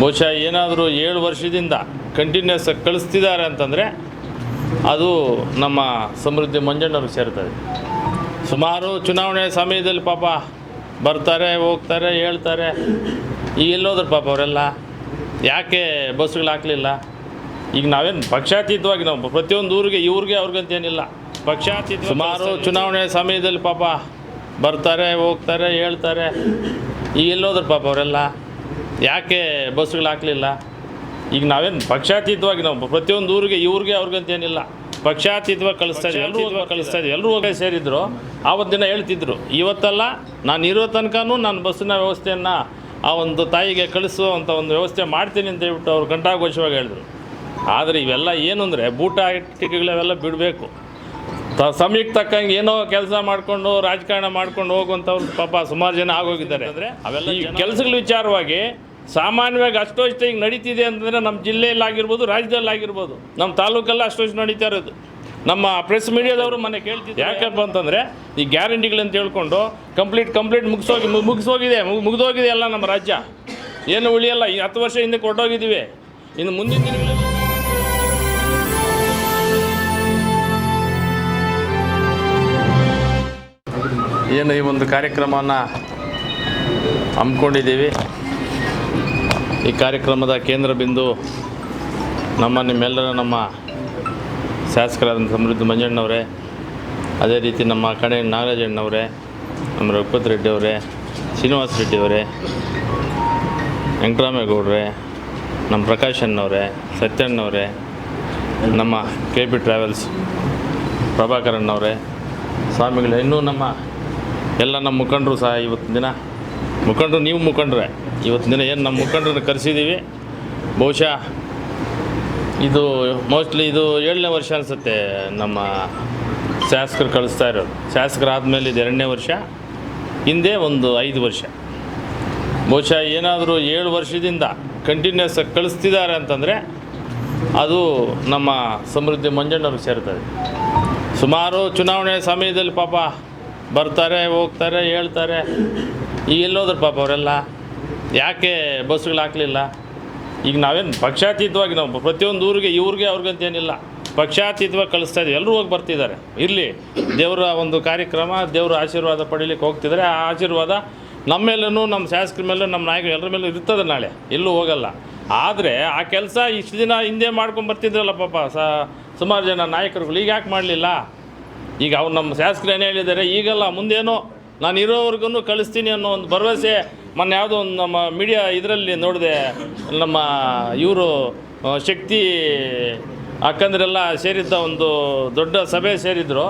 ಬಹುಶಃ ಏನಾದರೂ ಏಳು ವರ್ಷದಿಂದ ಕಂಟಿನ್ಯೂಸ್ ಆಗಿ ಕಳಿಸ್ತಿದ್ದಾರೆ ಅಂತಂದರೆ ಅದು ನಮ್ಮ ಸಮೃದ್ಧಿ ಮಂಜಣ್ಣವ್ರಿಗೆ ಸೇರ್ತದೆ. ಸುಮಾರು ಚುನಾವಣೆ ಸಮಯದಲ್ಲಿ ಪಾಪ ಬರ್ತಾರೆ ಹೋಗ್ತಾರೆ ಹೇಳ್ತಾರೆ. ಈಗ ಎಲ್ಲೋದ್ರು ಪಾಪ ಅವರೆಲ್ಲ ಯಾಕೆ ಬಸ್ಗಳು ಹಾಕಲಿಲ್ಲ? ಈಗ ನಾವೇನು ಪಕ್ಷಾತೀತವಾಗಿ ನಾವು ಪ್ರತಿಯೊಂದು ಊರಿಗೆ ಇವ್ರಿಗೆ ಅವ್ರಿಗಂತೇನಿಲ್ಲ ಪಕ್ಷಾತೀತ ಸುಮಾರು ಚುನಾವಣೆ ಸಮಯದಲ್ಲಿ ಪಾಪ ಬರ್ತಾರೆ ಹೋಗ್ತಾರೆ ಹೇಳ್ತಾರೆ. ಈಗ ಎಲ್ಲೋದ್ರು ಪಾಪ ಅವರೆಲ್ಲ ಯಾಕೆ ಬಸ್ಗಳು ಹಾಕಲಿಲ್ಲ? ಈಗ ನಾವೇನು ಪಕ್ಷಾತೀತವಾಗಿ ನಾವು ಪ್ರತಿಯೊಂದು ಊರಿಗೆ ಇವ್ರಿಗೆ ಅವ್ರಿಗಂತೇನಿಲ್ಲ ಪಕ್ಷಾತೀತವಾಗಿ ಕಳಿಸ್ತಾ ಇದ್ದೀವಿ ಎಲ್ಲರೂ ಕಳಿಸ್ತಾ ಇದ್ದೀವಿ ಎಲ್ಲರೂ ಹೋಗಿ ಸೇರಿದ್ರು. ಆವತ್ತು ದಿನ ಹೇಳ್ತಿದ್ರು ಇವತ್ತಲ್ಲ ನಾನು ಇರೋ ತನಕನೂ ನಾನು ಬಸ್ಸಿನ ವ್ಯವಸ್ಥೆಯನ್ನು ಆ ಒಂದು ತಾಯಿಗೆ ಕಳಿಸುವಂಥ ಒಂದು ವ್ಯವಸ್ಥೆ ಮಾಡ್ತೀನಿ ಅಂತ ಹೇಳ್ಬಿಟ್ಟು ಅವ್ರು ಘಂಟಾಘೋಷವಾಗಿ ಹೇಳಿದ್ರು. ಆದರೆ ಇವೆಲ್ಲ ಏನು ಅಂದರೆ ಬೂಟ ಟಿಕೆಗಳೆಲ್ಲ ಬಿಡಬೇಕು. ತ ಸಮಯಕ್ಕೆ ತಕ್ಕಂಗೆ ಏನೋ ಕೆಲಸ ಮಾಡಿಕೊಂಡು ರಾಜಕಾರಣ ಮಾಡ್ಕೊಂಡು ಹೋಗುವಂಥವ್ರು ಪಾಪ ಸುಮಾರು ಜನ ಆಗೋಗಿದ್ದಾರೆ. ಅಂದರೆ ಅವೆಲ್ಲ ಈ ಕೆಲಸಗಳ ವಿಚಾರವಾಗಿ ಸಾಮಾನ್ಯವಾಗಿ ಅಷ್ಟೋ ಇಷ್ಟು ಈಗ ನಡೀತಿದೆ ಅಂತಂದರೆ ನಮ್ಮ ಜಿಲ್ಲೆಯಲ್ಲಿ ರಾಜ್ಯದಲ್ಲಾಗಿರ್ಬೋದು, ನಮ್ಮ ತಾಲೂಕಲ್ಲ ಅಷ್ಟೋ ಇಷ್ಟು ನಡೀತಾ ಇರೋದು. ನಮ್ಮ ಪ್ರೆಸ್ ಮೀಡಿಯಾದವರು ಮನೆ ಕೇಳ್ತಿದ್ದೆ ಯಾಕಪ್ಪ ಅಂತಂದರೆ ಈ ಗ್ಯಾರಂಟಿಗಳಂತ ಹೇಳ್ಕೊಂಡು ಕಂಪ್ಲೀಟ್ ಕಂಪ್ಲೀಟ್ ಮುಗಿಸೋಗಿ ಮುಗಿಸೋಗಿದೆ ಮುಗಿದೋಗಿದೆ ಎಲ್ಲ ನಮ್ಮ ರಾಜ್ಯ. ಏನು ಉಳಿಯಲ್ಲ, ಈ ಹತ್ತು ವರ್ಷ ಹಿಂದೆ ಕೊಟ್ಟೋಗಿದ್ದೀವಿ. ಇನ್ನು ಮುಂದಿನ ದಿನಗಳಲ್ಲಿ ಏನು ಈ ಒಂದು ಕಾರ್ಯಕ್ರಮವನ್ನು ಹಮ್ಮಿಕೊಂಡಿದ್ದೀವಿ? ಈ ಕಾರ್ಯಕ್ರಮದ ಕೇಂದ್ರ ಬಿಂದು ನಮ್ಮ ನಿಮ್ಮೆಲ್ಲರ ನಮ್ಮ ಶಾಸಕರಾದ ಸಮೃದ್ಧಿ ಮಂಜಣ್ಣವರೇ, ಅದೇ ರೀತಿ ನಮ್ಮ ಕಡೆ ನಾಗರಾಜಣ್ಣವರೇ, ನಮ್ಮ ರಘುಪತ್ ರೆಡ್ಡಿ ಅವರೇ ಶ್ರೀನಿವಾಸ ರೆಡ್ಡಿ ಅವರೇ ವೆಂಕಟರಾಮೇಗೌಡ್ರೆ, ನಮ್ಮ ಪ್ರಕಾಶ್ ಅಣ್ಣವರೇ, ಸತ್ಯಣ್ಣವರೇ, ನಮ್ಮ ಕೆ ಪಿ ಟ್ರಾವೆಲ್ಸ್ ಪ್ರಭಾಕರಣ್ಣವರೇ ಸ್ವಾಮಿಗಳೇ, ಇನ್ನೂ ನಮ್ಮ ಎಲ್ಲ ನಮ್ಮ ಮುಖಂಡರು ಸಹ ಇವತ್ತಿನ ದಿನ. ಮುಖಂಡರು ನೀವು ಮುಖಂಡ್ರೆ. ಇವತ್ತಿನ ದಿನ ಏನು ನಮ್ಮ ಮುಖಂಡರನ್ನ ಕರೆಸಿದ್ದೀವಿ ಬಹುಶಃ ಇದು ಮೋಸ್ಟ್ಲಿ ಇದು ಏಳನೇ ವರ್ಷ ಅನಿಸುತ್ತೆ ನಮ್ಮ ಶಾಸಕರು ಕಳಿಸ್ತಾ ಇರೋದು. ಶಾಸಕರಾದ್ಮೇಲೆ ಇದು ಎರಡನೇ ವರ್ಷ, ಹಿಂದೆ ಒಂದು ಐದು ವರ್ಷ. ಬಹುಶಃ ಏನಾದರೂ ಏಳು ವರ್ಷದಿಂದ ಕಂಟಿನ್ಯೂಸ್ ಆಗಿ ಕಳಿಸ್ತಿದ್ದಾರೆ ಅಂತಂದರೆ ಅದು ನಮ್ಮ ಸಮೃದ್ಧಿ ಮಂಜಣ್ಣವ್ರಿಗೆ ಸೇರ್ತದೆ. ಸುಮಾರು ಚುನಾವಣೆ ಸಮಯದಲ್ಲಿ ಪಾಪ ಬರ್ತಾರೆ, ಹೋಗ್ತಾರೆ, ಹೇಳ್ತಾರೆ ಈಗ ಎಲ್ಲೋದ್ರು ಪಾಪ ಅವರೆಲ್ಲ ಯಾಕೆ ಬಸ್ಗಳು ಹಾಕಲಿಲ್ಲ? ಈಗ ನಾವೇನು ಪಕ್ಷಾತೀತವಾಗಿ ನಾವು ಪ್ರತಿಯೊಂದು ಊರಿಗೆ, ಇವ್ರಿಗೆ ಅವ್ರಿಗಂತೇನಿಲ್ಲ ಪಕ್ಷಾತೀತವಾಗಿ ಕಳಿಸ್ತಾ ಇದ್ದೀವಿ. ಎಲ್ಲರೂ ಹೋಗಿ ಬರ್ತಿದ್ದಾರೆ. ಇರಲಿ, ದೇವರ ಒಂದು ಕಾರ್ಯಕ್ರಮ, ದೇವರ ಆಶೀರ್ವಾದ ಪಡೀಲಿಕ್ಕೆ ಹೋಗ್ತಿದ್ದಾರೆ. ಆ ಆಶೀರ್ವಾದ ನಮ್ಮ ಮೇಲೂ, ನಮ್ಮ ಶಾಸಕರ ಮೇಲೂ, ನಮ್ಮ ನಾಯಕರು ಎಲ್ಲರ ಮೇಲೂ ಇರ್ತದೆ ನಾಳೆ. ಎಲ್ಲೂ ಹೋಗಲ್ಲ. ಆದರೆ ಆ ಕೆಲಸ ಇಷ್ಟು ದಿನ ಹಿಂದೆ ಮಾಡ್ಕೊಂಡು ಬರ್ತಿದ್ರಲ್ಲ ಪಾಪ ಸುಮಾರು ಜನ ನಾಯಕರುಗಳು. ಈಗ ಯಾಕೆ ಮಾಡಲಿಲ್ಲ? ಈಗ ಅವ್ರು ನಮ್ಮ ಶಾಸಕರು ಏನು ಹೇಳಿದ್ದಾರೆ? ಈಗಲ್ಲ ಮುಂದೇನೋ ನಾನು ಇರೋವರೆಗೂ ಕಳಿಸ್ತೀನಿ ಅನ್ನೋ ಒಂದು ಭರವಸೆ ಮೊನ್ನೆ ಯಾವುದೋ ಒಂದು ನಮ್ಮ ಮೀಡಿಯಾ ಇದರಲ್ಲಿ ನೋಡಿದೆ. ನಮ್ಮ ಇವರು ಶಕ್ತಿ ಅಕ್ಕಂದ್ರೆಲ್ಲ ಸೇರಿದ್ದ ಒಂದು ದೊಡ್ಡ ಸಭೆ ಸೇರಿದ್ರು.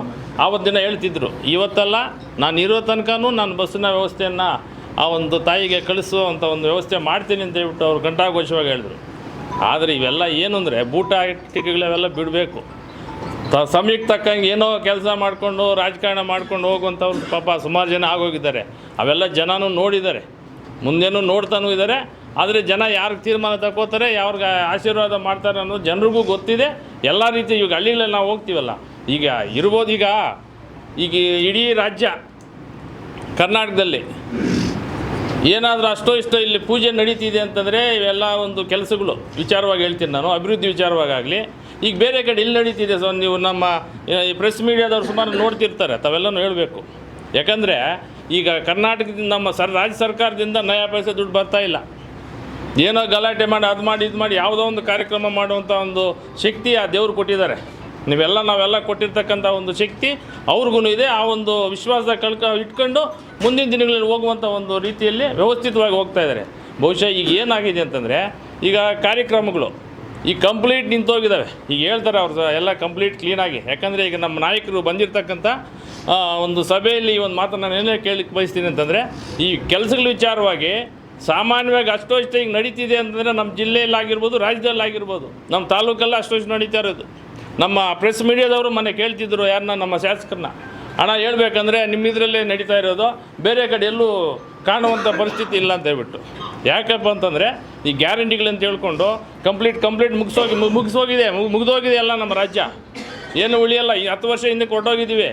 ಆವತ್ತು ದಿನ ಹೇಳ್ತಿದ್ರು. ಇವತ್ತಲ್ಲ ನಾನು ಇರೋ ತನಕನೂ ನಾನು ಬಸ್ಸಿನ ವ್ಯವಸ್ಥೆಯನ್ನು ಆ ಒಂದು ತಾಯಿಗೆ ಕಳಿಸುವಂಥ ಒಂದು ವ್ಯವಸ್ಥೆ ಮಾಡ್ತೀನಿ ಅಂತ ಹೇಳ್ಬಿಟ್ಟು ಅವ್ರು ಘಂಟಾಘೋಷವಾಗಿ ಹೇಳಿದ್ರು. ಆದರೆ ಇವೆಲ್ಲ ಏನು ಅಂದರೆ ಬೂಟ ಟಿಕೆಗಳೆಲ್ಲ ಬಿಡಬೇಕು. ತ, ಸಮಯಕ್ಕೆ ತಕ್ಕಂಗೆ ಏನೋ ಕೆಲಸ ಮಾಡಿಕೊಂಡು, ರಾಜಕಾರಣ ಮಾಡ್ಕೊಂಡು ಹೋಗುವಂಥವ್ರು ಪಾಪ ಸುಮಾರು ಜನ ಆಗೋಗಿದ್ದಾರೆ. ಅವೆಲ್ಲ ಜನನೂ ನೋಡಿದ್ದಾರೆ. ಮುಂದೇನೂ ನೋಡ್ತಾನೂ ಇದ್ದಾರೆ. ಆದರೆ ಜನ ಯಾರಿಗೆ ತೀರ್ಮಾನ ತಗೋತಾರೆ ಯಾವ್ರಿಗೆ ಆಶೀರ್ವಾದ ಮಾಡ್ತಾರೆ ಅನ್ನೋದು ಜನರಿಗೂ ಗೊತ್ತಿದೆ. ಎಲ್ಲ ರೀತಿ ಈಗ ಹಳ್ಳಿಗಳಲ್ಲಿ ನಾವು ಹೋಗ್ತೀವಲ್ಲ. ಈಗ ಇರ್ಬೋದು ಈಗ ಈಗ ಇಡೀ ರಾಜ್ಯ ಕರ್ನಾಟಕದಲ್ಲಿ ಏನಾದರೂ ಅಷ್ಟೋ ಇಷ್ಟೋ ಇಲ್ಲಿ ಪೂಜೆ ನಡೀತಿದೆ ಅಂತಂದರೆ ಇವೆಲ್ಲ ಒಂದು ಕೆಲಸಗಳು. ವಿಚಾರವಾಗಿ ಹೇಳ್ತೀನಿ ನಾನು, ಅಭಿವೃದ್ಧಿ ವಿಚಾರವಾಗಲಿ ಈಗ ಬೇರೆ ಕಡೆ ಇಲ್ಲಿ ನಡೀತಿದೆ ಸೊ ನೀವು ನಮ್ಮ ಈ ಪ್ರೆಸ್ ಮೀಡಿಯಾದವ್ರು ಸುಮಾರು ನೋಡ್ತಿರ್ತಾರೆ, ತಾವೆಲ್ಲನೂ ಹೇಳಬೇಕು. ಯಾಕಂದರೆ ಈಗ ಕರ್ನಾಟಕದಿಂದ ನಮ್ಮ ಸರ್, ರಾಜ್ಯ ಸರ್ಕಾರದಿಂದ ನಯಾ ಪೈಸೆ ದುಡ್ಡು ಬರ್ತಾ ಇಲ್ಲ. ಏನೋ ಗಲಾಟೆ ಮಾಡಿ, ಅದು ಮಾಡಿ, ಇದು ಮಾಡಿ ಯಾವುದೋ ಒಂದು ಕಾರ್ಯಕ್ರಮ ಮಾಡುವಂಥ ಒಂದು ಶಕ್ತಿ ಆ ದೇವರು ಕೊಟ್ಟಿದ್ದಾರೆ. ನೀವೆಲ್ಲ ನಾವೆಲ್ಲ ಕೊಟ್ಟಿರ್ತಕ್ಕಂಥ ಒಂದು ಶಕ್ತಿ ಅವ್ರಿಗೂ ಇದೆ. ಆ ಒಂದು ವಿಶ್ವಾಸ ಕಳ್ಕ ಇಟ್ಕೊಂಡು ಮುಂದಿನ ದಿನಗಳಲ್ಲಿ ಹೋಗುವಂಥ ಒಂದು ರೀತಿಯಲ್ಲಿ ವ್ಯವಸ್ಥಿತವಾಗಿ ಹೋಗ್ತಾ ಇದ್ದಾರೆ. ಬಹುಶಃ ಈಗ ಏನಾಗಿದೆ ಅಂತಂದರೆ, ಈಗ ಕಾರ್ಯಕ್ರಮಗಳು ಈಗ ಕಂಪ್ಲೀಟ್ ನಿಂತೋಗಿದ್ದಾವೆ ಈಗ ಹೇಳ್ತಾರೆ ಅವ್ರದ್ದು ಎಲ್ಲ ಕಂಪ್ಲೀಟ್ ಕ್ಲೀನಾಗಿ ಯಾಕಂದರೆ ಈಗ ನಮ್ಮ ನಾಯಕರು ಬಂದಿರತಕ್ಕಂಥ ಒಂದು ಸಭೆಯಲ್ಲಿ ಈ ಒಂದು ಮಾತನ್ನು ನಾನು ಏನೇ ಕೇಳಲಿಕ್ಕೆ ಬಯಸ್ತೀನಿ ಅಂತಂದರೆ, ಈ ಕೆಲಸಗಳ ವಿಚಾರವಾಗಿ ಸಾಮಾನ್ಯವಾಗಿ ಅಷ್ಟೋ ಇಷ್ಟ ಈಗ ನಡೀತಿದೆ ಅಂತಂದರೆ ನಮ್ಮ ಜಿಲ್ಲೆಯಲ್ಲಾಗಿರ್ಬೋದು, ರಾಜ್ಯದಲ್ಲಾಗಿರ್ಬೋದು, ನಮ್ಮ ತಾಲೂಕಲ್ಲ ಅಷ್ಟೋ ಇಷ್ಟು ನಡೀತಾ ಇರೋದು. ನಮ್ಮ ಪ್ರೆಸ್ ಮೀಡಿಯಾದವರು ಮನೆ ಕೇಳ್ತಿದ್ರು ಯಾರನ್ನ ನಮ್ಮ ಶಾಸಕರನ್ನ ಹಣ ಹೇಳ್ಬೇಕಂದ್ರೆ ನಿಮ್ಮ ಇದರಲ್ಲೇ ನಡೀತಾ ಇರೋದು, ಬೇರೆ ಕಡೆ ಎಲ್ಲೂ ಕಾಣುವಂಥ ಪರಿಸ್ಥಿತಿ ಇಲ್ಲ ಅಂತ ಹೇಳ್ಬಿಟ್ಟು. ಯಾಕಪ್ಪ ಅಂತಂದರೆ, ಈ ಗ್ಯಾರಂಟಿಗಳಂತ ಹೇಳ್ಕೊಂಡು ಕಂಪ್ಲೀಟ್ ಕಂಪ್ಲೀಟ್ ಮುಗಿಸೋಗಿ ಮುಗಿಸೋಗಿದೆ ಮುಗಿದೋಗಿದೆ ಎಲ್ಲ ನಮ್ಮ ರಾಜ್ಯ. ಏನು ಉಳಿಯಲ್ಲ, ಈ ಹತ್ತು ವರ್ಷ ಹಿಂದೆ ಕೊಟ್ಟೋಗಿದ್ದೀವಿ.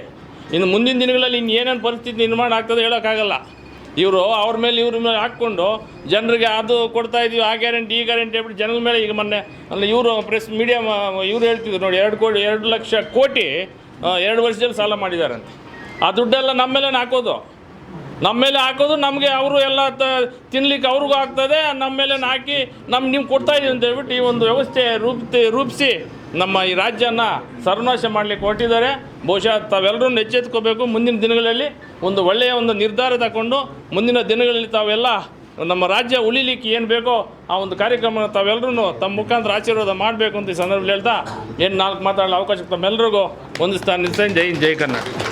ಇನ್ನು ಮುಂದಿನ ದಿನಗಳಲ್ಲಿ ಇನ್ನು ಏನೇನು ಪರಿಸ್ಥಿತಿ ನಿರ್ಮಾಣ ಆಗ್ತದೆ ಹೇಳೋಕ್ಕಾಗಲ್ಲ. ಇವರು ಅವ್ರ ಮೇಲೆ ಇವ್ರ ಮೇಲೆ ಹಾಕ್ಕೊಂಡು ಜನರಿಗೆ ಅದು ಕೊಡ್ತಾ ಇದೀವಿ, ಆ ಗ್ಯಾರಂಟಿ ಈ ಗ್ಯಾರಂಟಿ ಹೇಳ್ಬಿಟ್ಟು ಜನರ ಮೇಲೆ ಈಗ ಮೊನ್ನೆ ಅಲ್ಲಿ ಇವರು ಪ್ರೆಸ್ ಮೀಡಿಯಾ ಇವ್ರು ಹೇಳ್ತಿದ್ರು ನೋಡಿ, ಎರಡು ಕೋಟಿ, ಎರಡು ಲಕ್ಷ ಕೋಟಿ ಎರಡು ವರ್ಷದಲ್ಲಿ ಸಾಲ ಮಾಡಿದಾರಂತೆ. ಆ ದುಡ್ಡೆಲ್ಲ ನಮ್ಮ ಮೇಲೆ ಹಾಕೋದು. ನಮ್ಮ ಮೇಲೆ ಹಾಕೋದು, ನಮಗೆ ಅವರು ಎಲ್ಲ ತ, ತಿನ್ಲಿಕ್ಕೆ ಅವ್ರಿಗೂ ಆಗ್ತದೆ, ನಮ್ಮ ಮೇಲೆ ಹಾಕಿ ನಮ್ಗೆ ನೀವು ಕೊಡ್ತಾ ಇದೀವಿ ಅಂತ ಹೇಳ್ಬಿಟ್ಟು ಈ ಒಂದು ವ್ಯವಸ್ಥೆ ರೂಪಿಸಿ ರೂಪಿಸಿ ನಮ್ಮ ಈ ರಾಜ್ಯನ ಸರ್ವನಾಶ ಮಾಡಲಿಕ್ಕೆ ಹೊರಟಿದ್ದಾರೆ. ಬಹುಶಃ ತಾವೆಲ್ಲರೂ ಎಚ್ಚೆತ್ಕೋಬೇಕು. ಮುಂದಿನ ದಿನಗಳಲ್ಲಿ ಒಂದು ಒಳ್ಳೆಯ ಒಂದು ನಿರ್ಧಾರ ತಗೊಂಡು ಮುಂದಿನ ದಿನಗಳಲ್ಲಿ ತಾವೆಲ್ಲ ನಮ್ಮ ರಾಜ್ಯ ಉಳಿಲಿಕ್ಕೆ ಏನು ಬೇಕೋ ಆ ಒಂದು ಕಾರ್ಯಕ್ರಮ ತಾವೆಲ್ಲರೂ ತಮ್ಮ ಮುಖಾಂತರ ಆಶೀರ್ವಾದ ಮಾಡಬೇಕು ಅಂತ ಈ ಸಂದರ್ಭದಲ್ಲಿ ಹೇಳ್ತಾ, ಏನು ನಾಲ್ಕು ಮಾತಾಡಲು ಅವಕಾಶ ತಮ್ಮೆಲ್ಲರಿಗೂ ಒಂದು ಸ್ಥಾನ ನಿಲ್ಸ್ತೇನೆ ಜೈ ಜೈ ಕರ್ನಾಟಕ.